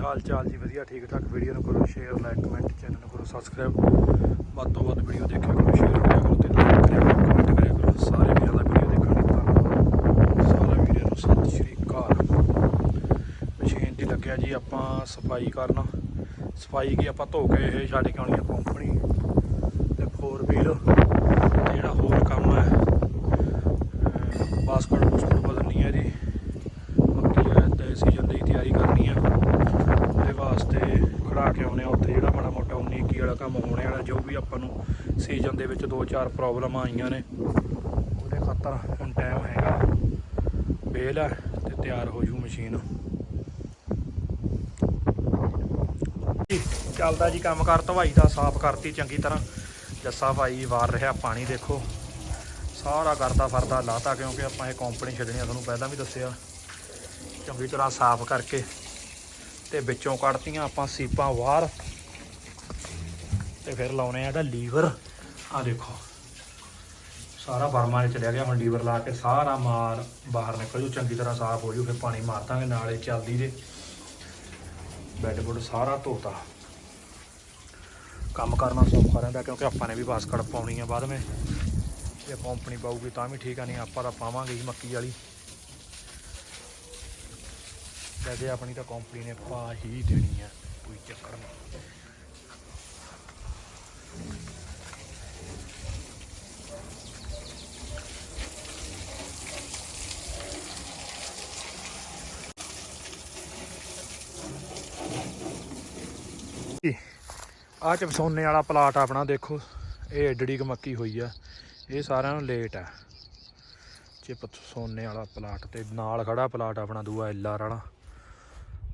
ਹਾਲ ਚਾਲ ਜੀ ਵਧੀਆ ਠੀਕ ਠਾਕ ਵੀਡੀਓ ਨੂੰ ਕਰੋ ਸ਼ੇਅਰ ਲਾਈਕ ਕਮੈਂਟ ਚੈਨਲ ਨੂੰ ਕਰੋ ਸਬਸਕ੍ਰਾਈਬ ਵੱਧ ਤੋਂ ਵੱਧ ਵੀਡੀਓ ਦੇਖਿਆ ਕਰੋ ਸ਼ੇਅਰ ਕਰਿਆ ਕਰੋ ਤੇ ਲਾਈਕ ਕਰਿਆ ਕਰੋ ਕਮੈਂਟ ਕਰਿਆ ਕਰੋ। ਸਾਰੇ ਵੀਰਾਂ ਦਾ ਵੀਡੀਓ ਦੇਖਣ ਲਈ ਧੰਨਵਾਦ। ਸਾਰੇ ਵੀਰਾਂ ਨੂੰ ਸਤਿ ਸ਼੍ਰੀ ਅਕਾਲ। ਮਸ਼ੀਨ ਦੀ ਲੱਗਿਆ ਜੀ ਆਪਾਂ ਸਫ਼ਾਈ ਕਰਨਾ। ਸਫ਼ਾਈ ਕੀ ਆਪਾਂ ਧੋ ਕੇ ਇਹ ਛੱਡ ਕੇ ਆਉਣੀ ਆ ਕੰਪਨੀ ਤੇ ਫੋਰ ਵੀਲ ਤੇ ਜਿਹੜਾ ਹੋਰ ਕੰਮ ਹੈ ਅਹ ਬਾਸਕਟ ਬੁਸਕਟ ਬਦਲਣੀ ਹੈ ਜੀ ਮੱਕੀ ਹੈ ਤੇ ਸੀਜ਼ਨ ਦੀ ਤਿਆਰੀ ਕਰਨੀ ਆ ਉਹਦੇ ਵਾਸਤੇ ਖੜਾ ਕੇ ਆਉਣੇ ਆ ਉੱਥੇ ਜਿਹੜਾ ਮਾੜਾ ਮੋਟਾ 19 21 ਵਾਲਾ ਕੰਮ ਹੋਣੇ ਵਾਲਾ ਜੋ ਵੀ ਆਪਾਂ ਨੂੰ ਸੀਜ਼ਨ ਦੇ ਵਿੱਚ ਦੋ ਚਾਰ ਪ੍ਰੋਬਲਮ ਆਈਆਂ ਨੇ। ਉਹਦੇ ਖਾਤਰ ਹੁਣ ਟਾਈਮ ਹੈਗਾ। ਵੇਲ ਹੈ ਤੇ ਤਿਆਰ ਹੋ ਜੂ ਮਸ਼ੀਨ ਚੱਲਦਾ ਜੀ ਕੰਮ ਕਰ, ਧਵਾਈ ਦਾ ਸਾਫ਼ ਕਰਤੀ ਚੰਗੀ ਤਰ੍ਹਾਂ। ਜੱਸਾ ਭਾਈ ਵਾਰ ਰਿਹਾ ਪਾਣੀ, ਦੇਖੋ। ਸਾਰਾ ਕਰਦਾ ਫਰਦਾ ਲਾਤਾ ਕਿਉਂਕਿ ਆਪਾਂ ਇਹ ਕੰਪਨੀ ਛੱਡਣੀ ਆ, ਤੁਹਾਨੂੰ ਪਹਿਲਾਂ ਵੀ ਦੱਸਿਆ। ਚੰਗੀ ਤਰ੍ਹਾਂ ਸਾਫ਼ ਕਰਕੇ ਤੇ ਵਿੱਚੋਂ ਕੱਢਤੀਆਂ ਆਪਾਂ ਸੀਪਾਂ ਬਾਹਰ ਤੇ ਫਿਰ ਲਾਉਣੇ ਆ ਇਹਦਾ ਲੀਵਰ। ਆ ਦੇਖੋ। ਸਾਰਾ ਬਰਮਾ 'ਚ ਚਲਿਆ ਗਿਆ ਹੁਣ ਲੀਵਰ ਲਾ ਕੇ ਸਾਰਾ ਮਾਰ ਬਾਹਰ ਨਿਕਲ ਜੂ ਚੰਗੀ ਤਰ੍ਹਾਂ ਸਾਫ਼ ਹੋ ਜੂ ਫਿਰ ਪਾਣੀ ਮਾਰ ਦਾਂਗੇ, ਨਾਲੇ ਚੱਲਦੀ ਜੇ। ਬੈੱਡ ਬੁੱਡ ਸਾਰਾ ਧੋਤਾ। ਕੰਮ ਕਰਨਾ ਸੌਖਾ ਰਹਿੰਦਾ, ਕਿਉਂਕਿ ਆਪਾਂ ਨੇ ਵੀ ਬਾਸਕਟ ਪਾਉਣੀ ਆ ਬਾਅਦ ਵਿੱਚ। ਜੇ ਕੰਪਨੀ ਪਾਊਗੀ ਤਾਂ ਵੀ ਠੀਕ ਆ, ਨਹੀਂ ਆਪਾਂ ਤਾਂ ਪਾਵਾਂਗੇ ਹੀ ਮੱਕੀ ਵਾਲੀ। ਵੈਸੇ ਆਪਣੀ ਤਾਂ ਕੰਪਨੀ ਨੇ ਪਾ ਹੀ ਦੇਣੀ ਆ, ਕੋਈ ਚੱਕਰ ਨਹੀਂ। ਆ ਚਪਸੋਨੇ ਵਾਲਾ ਪਲਾਟ ਆਪਣਾ, ਦੇਖੋ। ਇਹ ਐਡੜੀ ਕ ਮੱਕੀ ਹੋਈ ਆ। ਇਹ ਸਾਰਿਆਂ ਨੂੰ ਲੇਟ ਆ। ਚਿਪ ਸੋਨੇ ਵਾਲਾ ਪਲਾਟ ਤੇ ਨਾਲ ਖੜਾ ਪਲਾਟ ਆਪਣਾ, ਦੂਆ ਐਲਆਰ ਵਾਲਾ।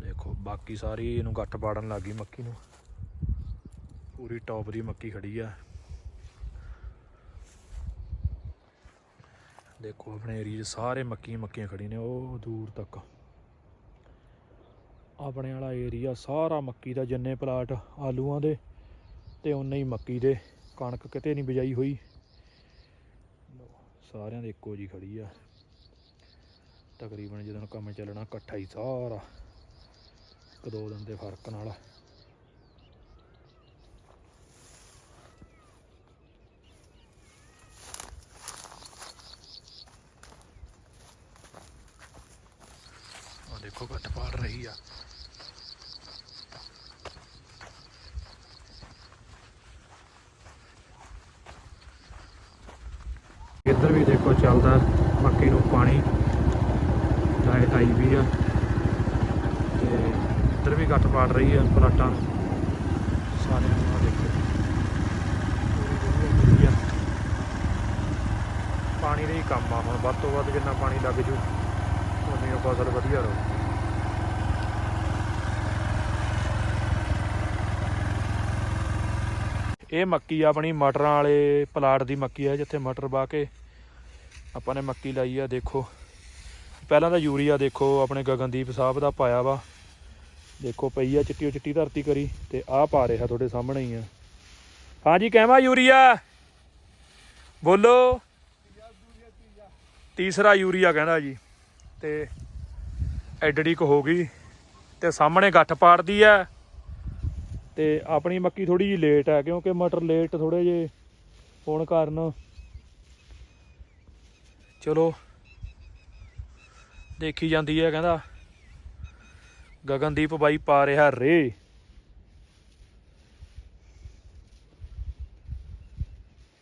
ਦੇਖੋ, ਬਾਕੀ ਸਾਰੀ ਇਹਨੂੰ ਗੱਠ ਪਾੜਨ ਲੱਗੀ ਮੱਕੀ ਨੂੰ। ਪੂਰੀ ਟੌਪ ਦੀ ਮੱਕੀ ਖੜੀ ਆ। ਦੇਖੋ, ਆਪਣੇ ਏਰੀਏ 'ਚ ਸਾਰੇ ਮੱਕੀਆਂ ਮੱਕੀਆਂ ਖੜੀ ਨੇ, ਉਹ ਦੂਰ ਤੱਕ। ਆਪਣੇ ਵਾਲਾ ਏਰੀਆ ਸਾਰਾ ਮੱਕੀ ਦਾ, ਜਿੰਨੇ ਪਲਾਟ ਆਲੂਆਂ ਦੇ ਤੇ ਉਨੇ ਹੀ ਮੱਕੀ ਦੇ। ਕਣਕ ਕਿਤੇ ਨਹੀਂ ਬਿਜਾਈ ਹੋਈ। ਸਾਰਿਆਂ ਦੇ ਇੱਕੋ ਜੀ ਖੜੀ ਆ। ਤਕਰੀਬਨ ਜਦੋਂ ਕੰਮ ਚੱਲਣਾ ਇਕੱਠਾ ਹੀ ਸਾਰਾ। ਇੱਕ ਦੋ ਦਿਨ ਦੇ ਫ਼ਰਕ ਨਾਲ। ਦੇਖੋ, ਘੱਟ ਪਾੜ ਰਹੀ ਆ। ਇੱਧਰ ਵੀ ਦੇਖੋ ਚੱਲਦਾ ਮੱਕੀ ਨੂੰ ਪਾਣੀ। ਲਾਈਟ ਆਈ ਵੀ ਆ। ਤੇ ਇੱਧਰ ਵੀ ਘੱਟ ਪਾੜ ਰਹੀ ਆ ਪਲਾਟਾਂ। ਸਾਰੇ ਨੂੰ ਆਹ ਦੇਖੋ। ਪਾਣੀ ਦਾ ਹੀ ਕੰਮ ਆ ਹੁਣ। ਵੱਧ ਤੋਂ ਵੱਧ ਜਿੰਨਾ ਪਾਣੀ ਲੱਗ ਜੂ ਉਨੀ ਫਸਲ ਵਧੀਆ ਰਹੂ। ਇਹ ਮੱਕੀ ਆਪਣੀ ਮਟਰਾਂ ਵਾਲੇ ਪਲਾਟ ਦੀ ਮੱਕੀ ਹੈ ਜਿੱਥੇ ਮਟਰ ਬਾ ਕੇ ਆਪਾਂ ਨੇ ਮੱਕੀ ਲਾਈ ਆ, ਦੇਖੋ। ਪਹਿਲਾਂ ਤਾਂ ਯੂਰੀਆ ਦੇਖੋ, ਆਪਣੇ ਗਗਨਦੀਪ ਸਾਹਿਬ ਦਾ ਪਾਇਆ ਵਾ। ਦੇਖੋ, ਪਈ ਆ ਚਿੱਟੀ ਚਿੱਟੀ ਧਰਤੀ ਕਰੀ ਤੇ ਆਹ ਪਾ ਰਿਹਾ ਤੁਹਾਡੇ ਸਾਹਮਣੇ ਹੀ ਆ। ਹਾਂਜੀ ਕਹਿਵਾ ਯੂਰੀਆ? ਬੋਲੋ। ਤੀਸਰਾ ਯੂਰੀਆ ਕਹਿੰਦਾ ਜੀ। ਤੇ ਐਡੜੀ ਕ ਹੋ ਗਈ ਤੇ ਸਾਹਮਣੇ ਗੱਠ ਪਾੜਦੀ ਆ। ਤੇ ਆਪਣੀ ਮੱਕੀ ਥੋੜੀ ਜਿਹੀ ਲੇਟ ਹੈ ਕਿਉਂਕਿ ਮਟਰ ਲੇਟ ਥੋੜੇ ਜੇ ਹੋਣ ਕਾਰਨ ਚਲੋ। ਦੇਖੀ ਜਾਂਦੀ ਹੈ, ਕਹਿੰਦਾ। ਗਗਨਦੀਪ ਬਾਈ ਪਾ ਰਿਹਾ ਰੇ।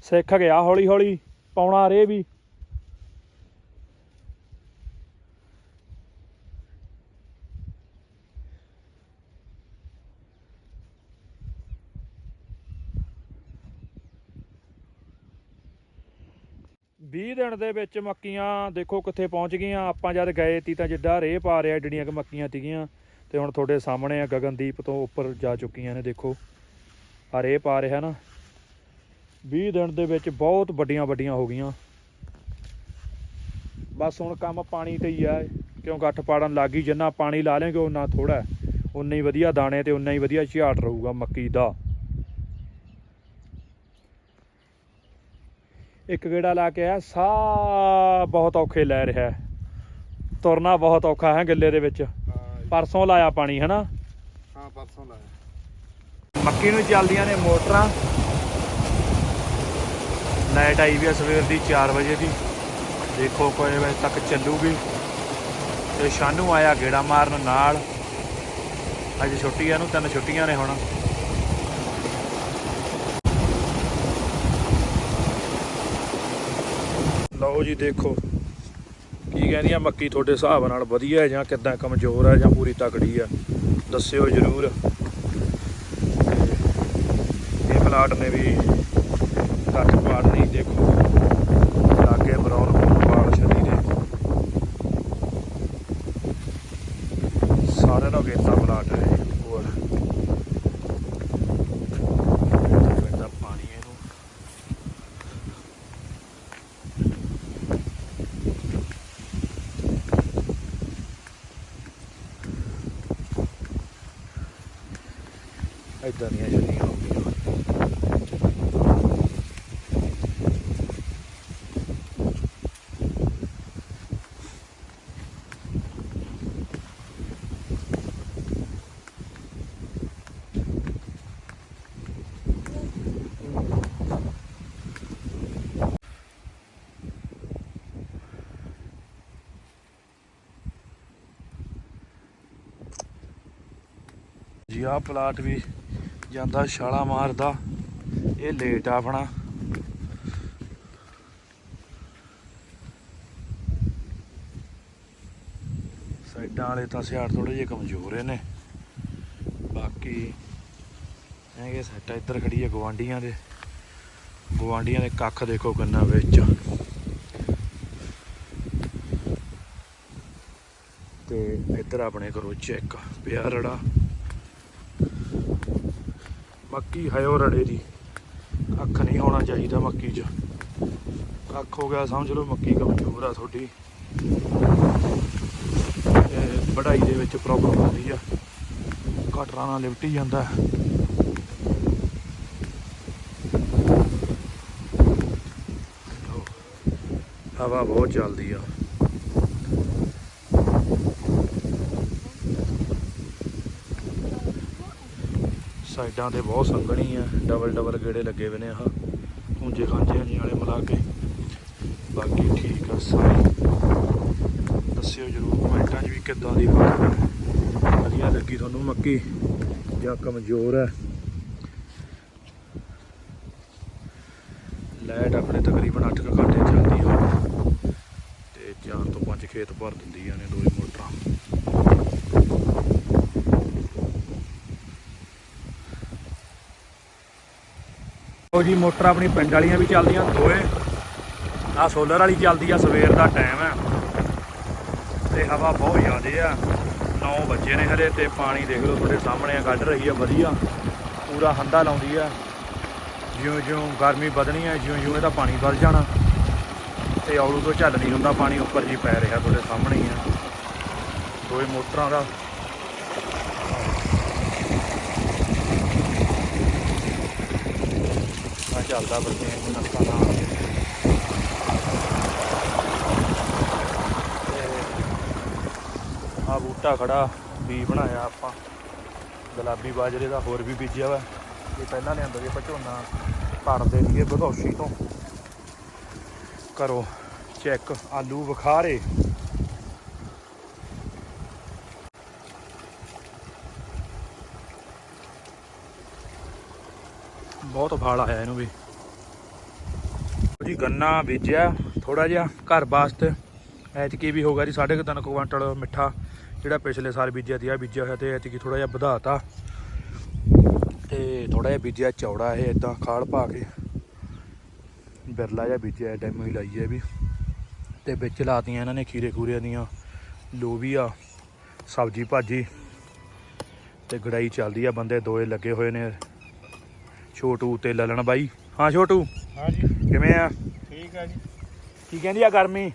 ਸਿੱਖ ਗਿਆ ਹੌਲੀ ਹੌਲੀ ਪਾਉਣਾ ਰੇ ਵੀ। ਵੀਹ ਦਿਨ ਦੇ ਵਿੱਚ ਮੱਕੀਆਂ ਦੇਖੋ ਕਿੱਥੇ ਪਹੁੰਚ ਗਈਆਂ। ਆਪਾਂ ਜਦ ਗਏ ਤੀ ਤਾਂ ਜਿੱਡਾ ਰੇਹ ਪਾ ਰਿਹਾ ਏਡੀਆਂ ਕੁ ਮੱਕੀਆਂ ਤੀਗੀਆਂ ਤੇ ਹੁਣ ਤੁਹਾਡੇ ਸਾਹਮਣੇ ਆ ਗਗਨਦੀਪ ਤੋਂ ਉੱਪਰ ਜਾ ਚੁੱਕੀਆਂ ਨੇ, ਦੇਖੋ। ਆ ਰੇਹ ਪਾ ਰਿਹਾ ਨਾ। 20 ਦਿਨ ਦੇ ਵਿੱਚ ਬਹੁਤ ਵੱਡੀਆਂ ਵੱਡੀਆਂ ਹੋ ਗਈਆਂ। ਬਸ ਹੁਣ ਕੰਮ ਪਾਣੀ ਤੇ ਹੀ ਆ। ਕਿਉਂ ਗੱਠ ਪਾੜਨ ਲੱਗ ਗਈ, ਜਿੰਨਾ ਪਾਣੀ ਲਾ ਲੇਗੇ ਉਹਨਾਂ ਥੋੜਾ ਉਨਾ ਹੀ ਵਧੀਆ ਦਾਣੇ ਤੇ ਉਨਾ ਹੀ ਵਧੀਆ ਝਾੜ ਰਹੂਗਾ ਮੱਕੀ ਦਾ। ਇੱਕ ਗੇੜਾ ਲਾ ਕੇ ਆ ਸਾਹ ਬਹੁਤ ਔਖੇ ਲੈ ਰਿਹਾ ਹੈ। ਤੁਰਨਾ ਬਹੁਤ ਔਖਾ ਹੈ ਗੱਲੇ ਦੇ ਵਿੱਚ। ਪਰਸੋਂ ਲਾਇਆ ਪਾਣੀ ਹਨਾ? ਹਾਂ ਪਰਸੋਂ ਲਾਇਆ। ਮੱਕੀ ਨੂੰ ਚੱਲਦੀਆਂ ਨੇ ਮੋਟਰਾਂ। ਲਾਈਟ ਆਈ ਵੀ ਆ ਸਵੇਰ ਦੀ 4 ਵਜੇ ਦੀ। ਦੇਖੋ ਕੋਈ ਵਜੇ ਤੱਕ ਚੱਲੂਗੀ। ਤੇ ਸ਼ਾਨੂ ਆਇਆ ਗੇੜਾ ਮਾਰਨ ਨਾਲ। ਅੱਜ ਛੁੱਟੀ ਆ ਨੂੰ ਤਿੰਨ ਛੁੱਟੀਆਂ ਨੇ ਹੁਣ। ਲਓ ਜੀ, ਦੇਖੋ। ਕੀ ਕਹਿੰਦੀਆਂ ਮੱਕੀ ਤੁਹਾਡੇ ਹਿਸਾਬ ਨਾਲ ਵਧੀਆ ਜਾਂ ਕਿੱਦਾਂ ਕਮਜ਼ੋਰ ਹੈ ਜਾਂ ਪੂਰੀ ਤਕੜੀ ਹੈ ਦੱਸਿਓ ਜਰੂਰ। ਇਹ ਪਲਾਟ ਨੇ ਵੀ ਕੱਟ ਪਾੜ ਨਹੀਂ ਦੇਖੋ। ਲਾਗੇ ਬਰਾਉਨ ਪਾੜ ਛੱਡੀ ਦੇ। ਸਾਰਿਆਂ ਨੂੰ ਗੇਤਾ ਪਲਾਟ ਹੈ ਹੋਰ ਪੈਂਦਾ ਪਾਣੀ ਇਹਨੂੰ ਏਦਾਂ ਦੀਆਂ ਛੱਡੀਆਂ ਹੋ ਜੀ ਆਹ ਪਲਾਟ ਵੀ ਜਾਂਦਾ, ਛਾਲਾ ਮਾਰਦਾ। ਇਹ ਲੇਟ ਆ ਆਪਣਾ। ਸਾਈਡਾਂ ਵਾਲੇ ਤਾਂ ਸਿਆੜ ਥੋੜੇ ਜਿਹੇ ਕਮਜ਼ੋਰ ਨੇ ਬਾਕੀ ਹੈਗੇ ਸੈੱਟ ਇੱਧਰ ਖੜੀ ਹੈ ਗਵਾਂਡੀਆਂ ਦੇ। ਗਵਾਂਡੀਆਂ ਦੇ ਕੱਖ ਦੇਖੋ ਕਿੰਨਾ ਵਿੱਚ। ਤੇ ਇੱਧਰ ਆਪਣੇ ਕਰੋ ਚੈੱਕ ਪਿਆ ਰੜਾ। ਮੱਕੀ ਹੈ ਰੜੇ ਦੀ। ਕੱਖ ਨਹੀਂ ਹੋਣਾ ਚਾਹੀਦਾ ਮੱਕੀ 'ਚ। ਕੱਖ ਹੋ ਗਿਆ, ਸਮਝ ਲਓ ਮੱਕੀ ਕਮਜ਼ੋਰ ਆ ਤੁਹਾਡੀ। ਤੇ ਵਢਾਈ ਦੇ ਵਿੱਚ ਪ੍ਰੋਬਲਮ ਆਉਂਦੀ ਆ। ਕਟਰਾਂ ਨਾਲ ਲਿਪਟੀ ਜਾਂਦਾ। ਹਵਾ ਬਹੁਤ ਚੱਲਦੀ ਆ। ਸਾਈਡਾਂ ਤੇ ਬਹੁਤ ਸੰਘਣੀ ਆ, ਡਬਲ ਡਬਲ ਗੇੜੇ ਲੱਗੇ ਹੋਏ ਨੇ ਆਹ ਹੁੰਜੇ ਖਾਂਜੇ ਜੀ ਵਾਲੇ ਮਿਲਾ ਕੇ। ਬਾਕੀ ਠੀਕ ਆ ਸਾਰੇ। ਦੱਸਿਓ ਜਰੂਰ ਕਮੈਂਟਾਂ 'ਚ ਵੀ ਕਿੱਦਾਂ ਦੀ ਵਧੀਆ ਲੱਗੀ ਤੁਹਾਨੂੰ ਮੱਕੀ? ਜਾਂ ਕਮਜ਼ੋਰ ਹੈ ਲਾਈਟ ਆਪਣੇ ਤਕਰੀਬਨ 8 ਘੰਟੇ ਚੱਲਦੀ ਆ। ਤੇ ਚਾਰ ਤੋਂ ਪੰਜ ਖੇਤ ਭਰ ਦਿੰਦੀਆਂ ਨੇ ਦੋਵੇਂ ਮੋਟਰਾਂ। ਉਹ ਜੀ, ਮੋਟਰ ਆਪਣੀ ਪਿੰਡ ਵਾਲੀਆਂ ਵੀ ਚੱਲਦੀਆਂ ਦੋਏ ਆ ਸੋਲਰ ਵਾਲੀ ਚੱਲਦੀ ਆ, ਸਵੇਰ ਦਾ ਟਾਈਮ ਆ। ਤੇ ਹਵਾ ਬਹੁਤ ਜ਼ਿਆਦੇ ਆ। 9 ਵਜੇ ਨੇ ਹਲੇ ਤੇ ਪਾਣੀ ਦੇਖ ਲਓ ਤੁਹਾਡੇ ਸਾਹਮਣੇ ਆ, ਕੱਢ ਰਹੀ ਆ, ਵਧੀਆ। ਪੂਰਾ ਹੰਦਾ ਲਾਉਂਦੀ ਆ। ਜਿਉਂ ਜਿਉਂ ਗਰਮੀ ਵਧਣੀ ਆ ਜਿਉਂ ਜਿਉਂ ਇਹਦਾ ਪਾਣੀ ਵੱਧ ਜਾਣਾ। ਤੇ ਔਲੂ ਤੋਂ ਝੱਲ ਨਹੀਂ ਹੁੰਦਾ, ਪਾਣੀ ਉੱਪਰ ਜੀ ਪੈ ਰਿਹਾ ਤੁਹਾਡੇ ਸਾਹਮਣੇ ਹੀ ਆ। ਦੋਏ ਮੋਟਰਾਂ ਦਾ ਆ ਚੱਲਦਾ ਬੱਚੇ ਨੱਕਾ ਨਾਲ ਆ ਬੂਟਾ ਖੜਾ ਵੀ ਬਣਾਇਆ ਆਪਾਂ। ਗੁਲਾਬੀ ਬਾਜਰੇ ਦਾ ਹੋਰ ਵੀ ਬੀਜਿਆ ਵਾ। ਇਹ ਪਹਿਲਾਂ ਲਿਆਂਦਾ ਸੀ ਆਪਾਂ ਝੋਨਾ। ਭਰਦੇ ਸੀਗੇ ਬਧੌਸ਼ੀ ਤੋਂ। ਕਰੋ ਚੈੱਕ ਆਲੂ ਬੁਖਾਰੇ। ਬਹੁਤ ਫਲ ਆਇਆ ਇਹਨੂੰ ਵੀ। ਜੀ, ਗੰਨਾ ਬੀਜਿਆ ਥੋੜਾ ਜਿਹਾ ਘਰ ਵਾਸਤੇ। ਐਤਕੀ ਵੀ ਹੋ ਗਿਆ ਜੀ, ਸਾਢੇ ਕੁ ਤਿੰਨ ਕੁ ਕੁਆਂਟਲ ਮਿੱਠਾ, ਜਿਹੜਾ ਪਿਛਲੇ ਸਾਲ ਬੀਜਿਆ ਸੀ ਆ ਬੀਜਿਆ ਹੋਇਆ ਤੇ ਐਤਕੀ ਥੋੜਾ ਜਿਹਾ ਵਧਾਤਾ। ਤੇ ਥੋੜਾ ਜਿਹਾ ਬੀਜਿਆ ਚੌੜਾ ਇਹ ਇਦਾਂ ਖਾਲ ਪਾ ਕੇ। ਬਿਰਲਾ ਜਿਹਾ ਬੀਜਿਆ ਡੈਮੋ ਹੀ ਲਾਈ ਹੈ ਵੀ। ਤੇ ਵਿੱਚ ਲਾਤੀਆਂ ਇਹਨਾਂ ਨੇ ਖੀਰੇ ਖੂਰੇ ਦੀਆਂ, ਲੋਬੀਆ, ਸਬਜੀ ਭਾਜੀ। ਤੇ ਗੜਾਈ ਚੱਲਦੀ ਆ, ਬੰਦੇ ਦੋਏ ਲੱਗੇ ਹੋਏ ਨੇ। ਛੋਟੂ ਤੇ ਲਲਣ ਬਾਈ। ਹਾਂ ਛੋਟੂ? ਹਾਂ ਜੀ। ਕਿਵੇਂ ਆ? ਠੀਕ ਆ ਜੀ। ਕੀ ਕਹਿੰਦੀ ਆ ਗਰਮੀ?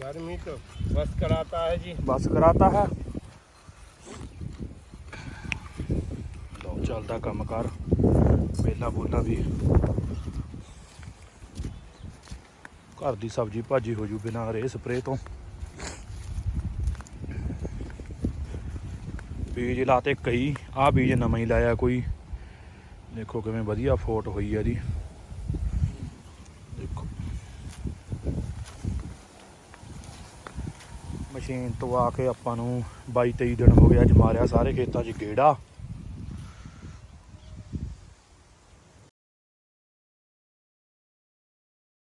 ਗਰਮੀ ਤੋਂ ਬਸ ਕਰਾਤਾ ਹੈ ਜੀ। ਬਸ ਕਰਾਤਾ ਹੈ। ਲੋ ਚੱਲਦਾ ਕੰਮ ਕਰ ਪਹਿਲਾ ਬੋਲਾ ਵੀ। ਘਰ ਦੀ ਸਬਜ਼ੀ ਭਾਜੀ ਹੋ ਜੂ ਬਿਨਾ ਰੇ ਸਪਰੇ ਤੋਂ। ਬੀਜ ਲਾਤੇ ਕਈ ਆ ਬੀਜ ਨਵੇਂ ਲਾਇਆ ਕੋਈ। ਦੇਖੋ ਕਿਵੇਂ ਵਧੀਆ ਫੋਟ ਹੋਈ ਆ ਜੀ। ਦੇਖੋ। ਮਸ਼ੀਨ ਤੋਂ ਆ ਕੇ ਆਪਾਂ ਨੂੰ 22 23 ਦਿਨ ਹੋ ਗਿਆ ਅੱਜ ਮਾਰਿਆ ਸਾਰੇ ਖੇਤਾਂ 'ਚ ਗੇੜਾ।